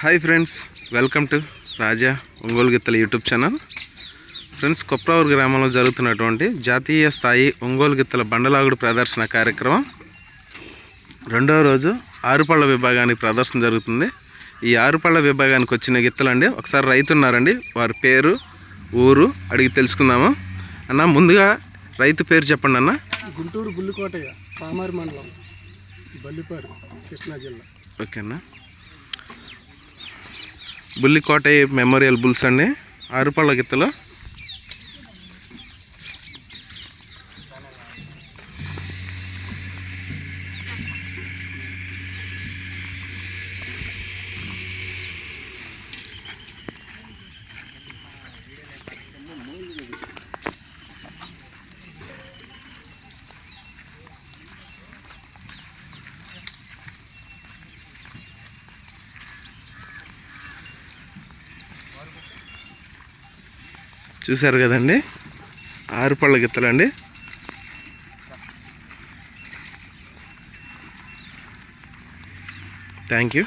Hi friends welcome to Raja Ongole గిత్తల YouTube channel friends Kopravuru గ్రామంలో జరుగుతున్నటువంటి జాతీయ స్థాయి ఒంగోలు గిత్తల బండలాగుడు ప్రదర్శన కార్యక్రమం. రెండవ రోజు ఆరుపళ్ళ విభాగానికి ప్రదర్శన జరుగుతుంది. ఈ ఆరుపళ్ళ విభాగానికి వచ్చిన గిత్తలండి ఒకసారి రైతు ఉన్నారండి వారి పేరు ఊరు అడిగి తెలుసుకుందాము. అన్న ముందుగా రైతు పేరు చెప్పండి అన్న. గుంటూరు బుల్లికోటయ్య కామారి మండలం బల్లిపారు కృష్ణా జిల్లా. ఓకే అన్న. బుల్లికోటయ్య మెమోరియల్ బుల్స్ అండి. ఆరుపళ్ళ గిత్తలో. చూశారు కదండి? ఆరుపళ్ళ గిత్తలు అండి థ్యాంక్ యూ